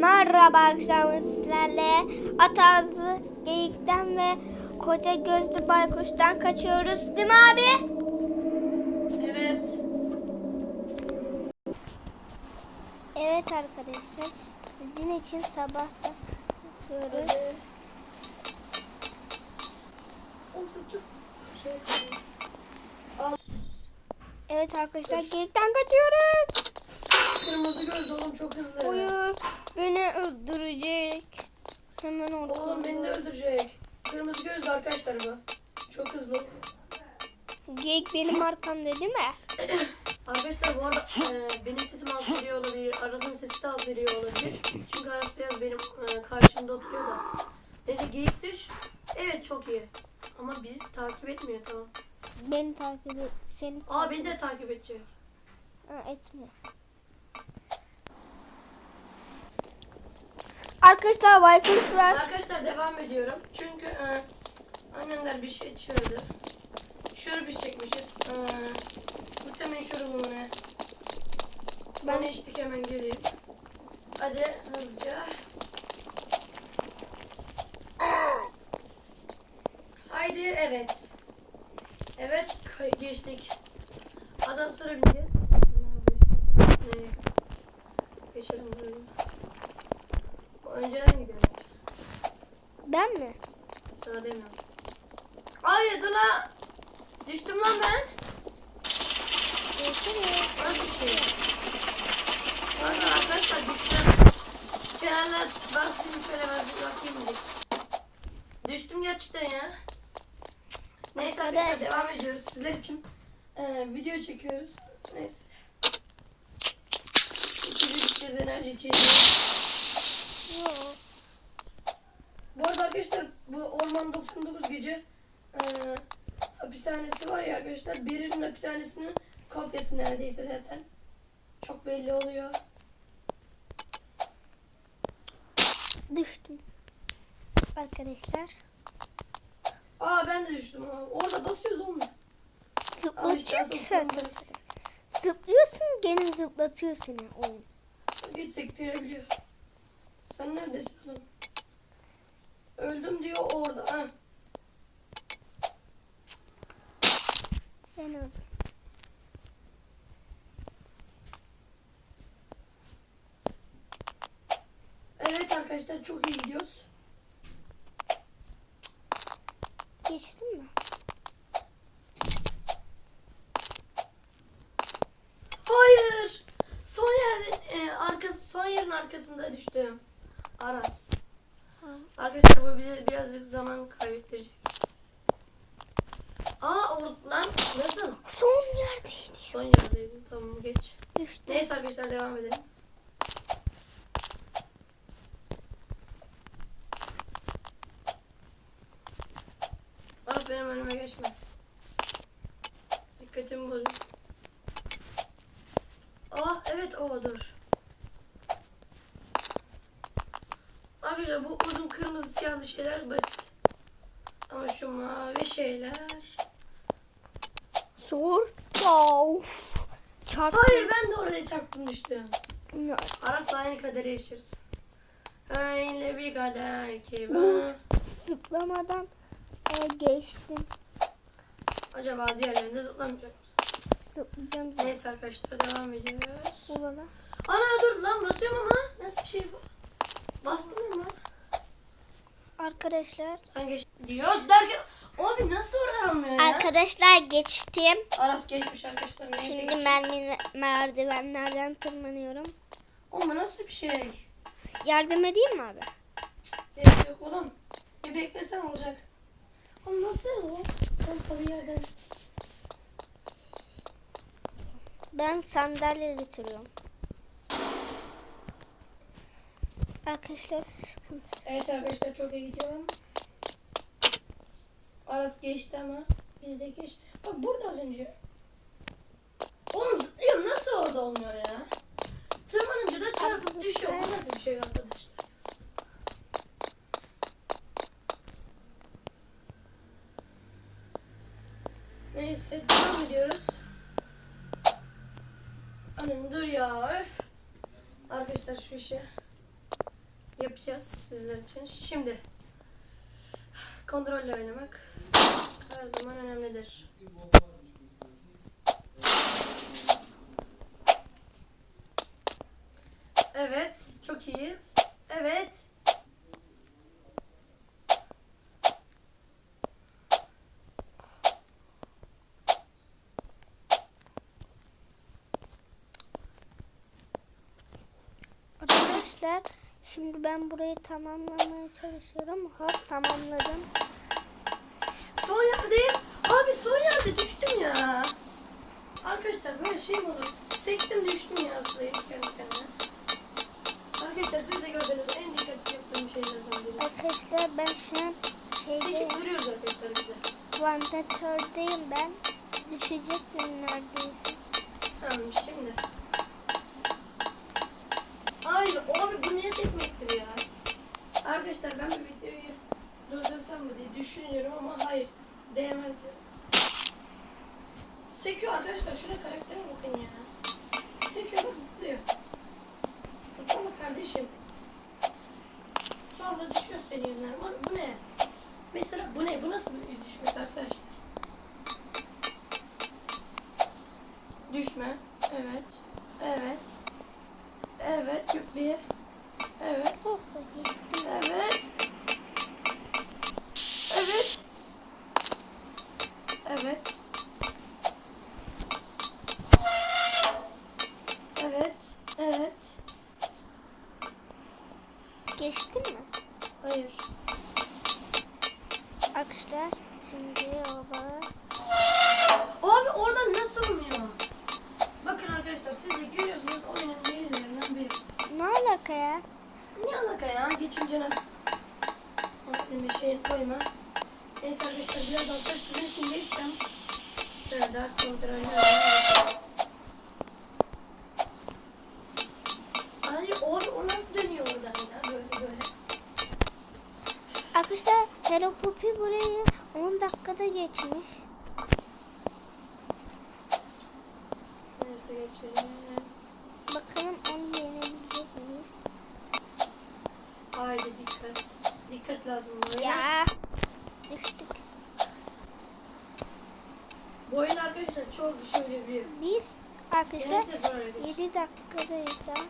Merhaba arkadaşlar sizlerle Atazlı Geyik'ten ve Koca Gözlü Baykuş'tan kaçıyoruz değil mi abi? Evet. Evet arkadaşlar sizin için sabahta kaçıyoruz. Evet arkadaşlar Geyik'ten kaçıyoruz. Kırmızı gözlü oğlum çok hızlı. Buyur beni öldürecek. Hemen orada. Oğlum beni de öldürecek. Kırmızı gözlü arkadaşlar bu. Çok hızlı. Geyik benim arkamda değil mi? Arkadaşlar bu arada e, benim sesim az veriyor olabilir. Aras'ın sesi de az veriyor olabilir. Çünkü Aras biraz benim e, karşımda oturuyor da. Neyse geyik düş. Evet çok iyi. Ama bizi takip etmiyor tamam. Beni takip et. Seni Aa beni de takip edecek. Ha, etme. Arkadaşlar Baykuş var. Arkadaşlar devam ediyorum. Çünkü e, annemler bir şey çağırdı. Şurup içecekmişiz. E, vitamin şurubu mu ne? Ben Ben içtik hemen geleyim. Hadi hızlıca. Haydi evet. Evet kay- geçtik. Adam sonra bineceğiz. Ne? Geçelim buraya. Önceden gidelim. ben mi? Sana demiyorum. Hayır dur la. Düştüm lan ben. Görüşürüz. Nasıl bir şey? Pardon arkadaşlar düştüm. Kenarlar bak şimdi şöyle ben bir bakayım bir. Düştüm gerçekten ya. Neyse arkadaşlar devam ediyoruz sizler için. Ee, video çekiyoruz. Neyse. İçecek içeceğiz enerji içeceğiz. Bu arada arkadaşlar bu Orman 99 gece e, hapishanesi var ya arkadaşlar. Birinin hapishanesinin kopyası neredeyse zaten. Çok belli oluyor. Düştüm. Arkadaşlar. Aa ben de düştüm. Orada basıyoruz işte Zıplatıyor ki sen. Zıplıyorsun gene zıplatıyor seni oyun. Git sektirebiliyor. Sen neredesin oğlum? Öldüm diyor orada. Ha. Ben öldüm. Evet arkadaşlar çok iyi gidiyoruz. Geçtin mi? Hayır. Son yerin e, arkası son yerin arkasında düştüm. Aras. Tamam. Arkadaşlar bu bize birazcık zaman kaybettirecek. Aa or lan nasıl? Son yerdeydi. Son yerdeydim. Tamam geç. Düştüm. Neyse arkadaşlar devam edelim. Benim önüme geçme. Dikkatimi bozuyor. Aa evet o dur. Arkadaşlar bu uzun kırmızı siyahlı şeyler basit. Ama şu mavi şeyler. Zor. Of. Çarptım. Hayır ben de oraya çarptım düştüm. Ya, Aras'la aynı kaderi yaşarız. Öyle bir kader ki ben. Zıplamadan e, geçtim. Acaba diğerlerinde zıplamayacak mısın? Zıplayacağım zaten. Neyse arkadaşlar devam ediyoruz. Bana. Ana dur lan basıyorum ama. Nasıl bir şey bu? Bastım ama. Arkadaşlar. Sen geç diyoruz derken. Abi nasıl oradan olmuyor ya? Arkadaşlar geçtim. Aras geçmiş arkadaşlar. Neyse Şimdi geç. mermi merdivenlerden tırmanıyorum. Bu nasıl bir şey? Yardım edeyim mi abi? Gerek yok oğlum. Bir beklesen olacak. Nasıl o? Kapalı yerden. Ben sandalye getiriyorum. Arkadaşlar sıkıntı. Evet arkadaşlar çok iyi gidiyorum. Aras geçti ama biz de geç. Bak burada az önce. Oğlum zıplıyorum nasıl orada olmuyor ya? Tırmanınca da çarpıp düşüyor. Bu nasıl bir şey arkadaşlar? Neyse devam ediyoruz. Annem dur ya öf. Arkadaşlar şu işi yapacağız sizler için. Şimdi kontrolle oynamak her zaman önemlidir. Evet, çok iyiyiz. Evet. Arkadaşlar şimdi ben burayı tamamlamaya çalışıyorum. Hop tamamladım. Son yerdeyim. Abi son yerde düştüm ya. Arkadaşlar böyle şey mi olur? Sektim düştüm ya zıplayıp kendi kendine. Arkadaşlar siz de gördüğünüz en dikkatli yaptığım şeylerden biri. Arkadaşlar ben şu an şeyde Sekip duruyoruz arkadaşlar bize. vandatördeyim ben. Düşecektim neredeyse. Tamam şimdi. Değmez diyor. Sekiyor arkadaşlar şuna karaktere bakın ya. Sekiyor bak zıplıyor. Zıplama kardeşim. Sonra da düşüyor senin yüzünden. Bu, ne? Mesela bu ne? Bu nasıl bir düşmek arkadaşlar? Geçtin mi? Hayır. Arkadaşlar şimdi oba. Abi oradan nasıl olmuyor? Bakın arkadaşlar siz de görüyorsunuz oyunun yenilerinden biri. Ne alaka ya? Ne alaka ya? Geçince nasıl? Demek şeyini koyma. Neyse arkadaşlar birazdan sonra sizin için geçeceğim. Şöyle daha kontrollü oynayalım. Poppy burayı 10 dakikada geçmiş. Neyse geçelim. Bakalım onu yenebilecek miyiz? Haydi dikkat. Dikkat lazım buraya. Ya düştük. Bu oyun arkadaşlar çok şöyle bir Biz arkadaşlar Genellikle zor öyle. 7 dakikadayız daha.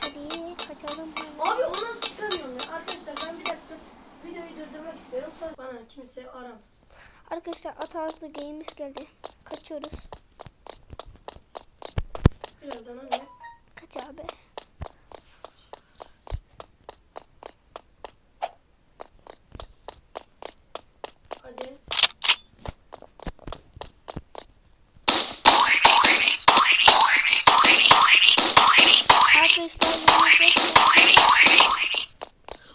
Hadi kaçalım. Abi o nasıl çıkamıyor ya? Arkadaşlar ben bir dakika videoyu durdurmak istiyorum. Sonra bana kimse aramaz. Arkadaşlar Atazlı Games geldi. Kaçıyoruz. Birazdan anne. Kaç abi. Hadi. Arkadaşlar yenecek.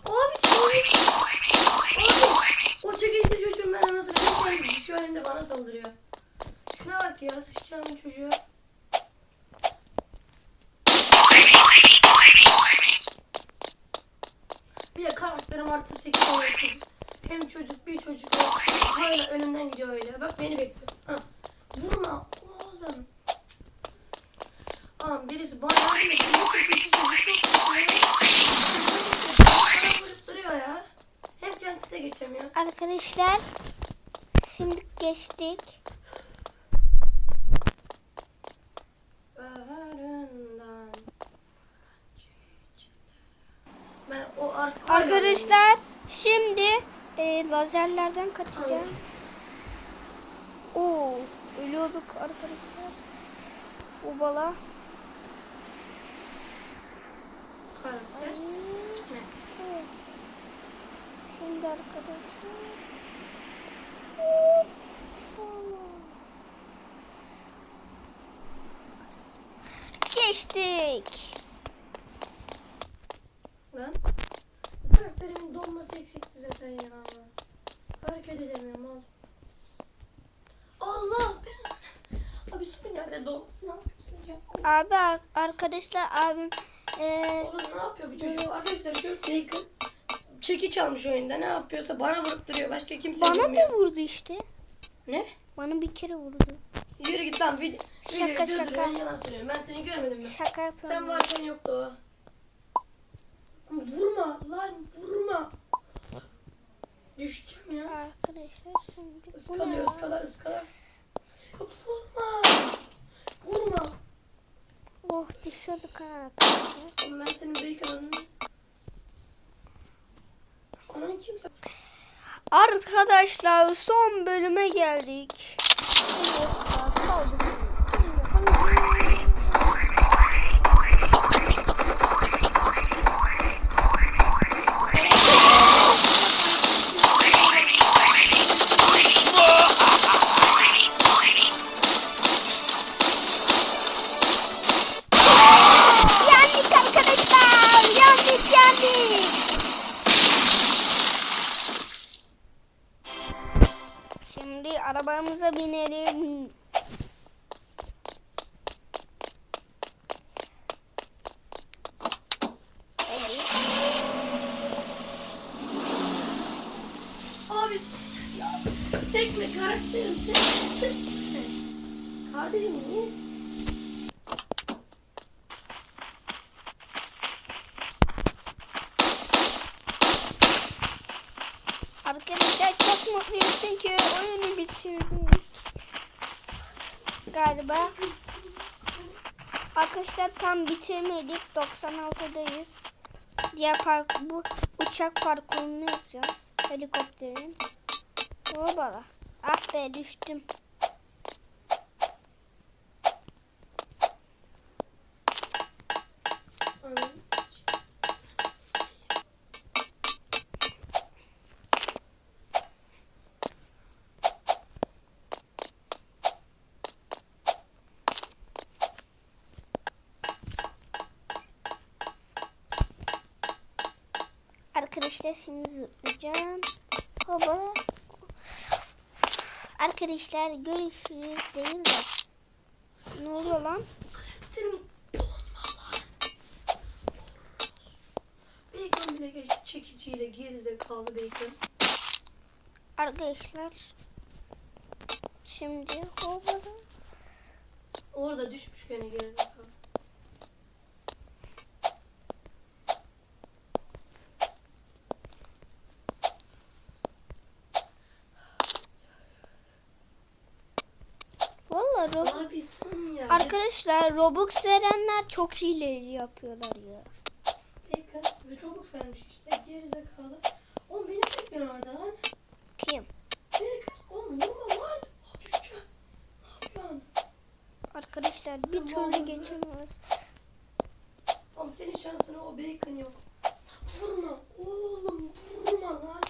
Abi sorry. Abi. O çekişli çocuğun ben anasını hem düşüyor hem de bana saldırıyor. Şuna bak sıçacağımın çocuğu. Bir de karakterim artı 8 olsun. Hem çocuk bir çocuk hala önümden gidiyor öyle. Bak beni bekliyor. Ha. Vurma oğlum. Aa, birisi bana yardım vurup duruyor ya. Hem kendisi geçemiyor. Arkadaşlar şimdi geçtik. Ben o ar- Arkadaşlar şimdi e, lazerlerden kaçacağız. Oo ölüyorduk arkadaşlar. O bala. Karakter. Şimdi arkadaşlar. Geçtik. Lan. Karakterimin donması eksikti zaten ya. Hareket edemiyorum al. Allah be. Abi son yerde don. Ne yapıyorsun ya? Abi ar- arkadaşlar abim e, Oğlum ne yapıyor bu çocuk? Arkadaşlar şu Bacon çekiç almış oyunda. Ne yapıyorsa bana vurup duruyor. Başka kimse bana da vurdu işte. Ne? Bana bir kere vurdu. Yürü git lan. Video, Şaka, durdur. şaka. Yalan söylüyorum. Ben seni görmedim mi? Şaka yapıyorum. Sen varken yoktu o. Vurma lan vurma. Düşeceğim ya. Arkadaşlar şimdi ne Iskalıyor ıskala ıskala. Vurma. Vurma. Oh düşüyorduk arkadaşlar. Oğlum ben senin bacon'ını... Ananı kimse... Arkadaşlar son bölüme geldik. Evet, kaldık. Sekme karakterim sekme sekme. Kardeşim niye? Arkadaşlar çok mutluyuz çünkü oyunu bitirdik. Galiba. Arkadaşlar tam bitirmedik. 96'dayız. Diğer park bu uçak parkurunu yapacağız. Helikopterin. Hopala. Be düştüm. Arkadaşlar şimdi zıplayacağım. Hopala. Arkadaşlar görüşürüz değil de. Ne oluyor lan? Bacon bile geçti çekiciyle gerizekalı bacon. Arkadaşlar. Şimdi hopala. Orada düşmüş gene gerizekalı. Valla Robux. Abi son ya. Arkadaşlar Robux verenler çok hileli yapıyorlar ya. Bacon ve Robux vermiş işte gerizekalı. Oğlum beni bekliyor orada lan. Kim? Bacon oğlum vurma lan. Düşeceğim. Ne yapıyorsun? Arkadaşlar bir Hızlı türlü geçemiyoruz. Oğlum senin şansına o bacon yok. Vurma oğlum vurma lan.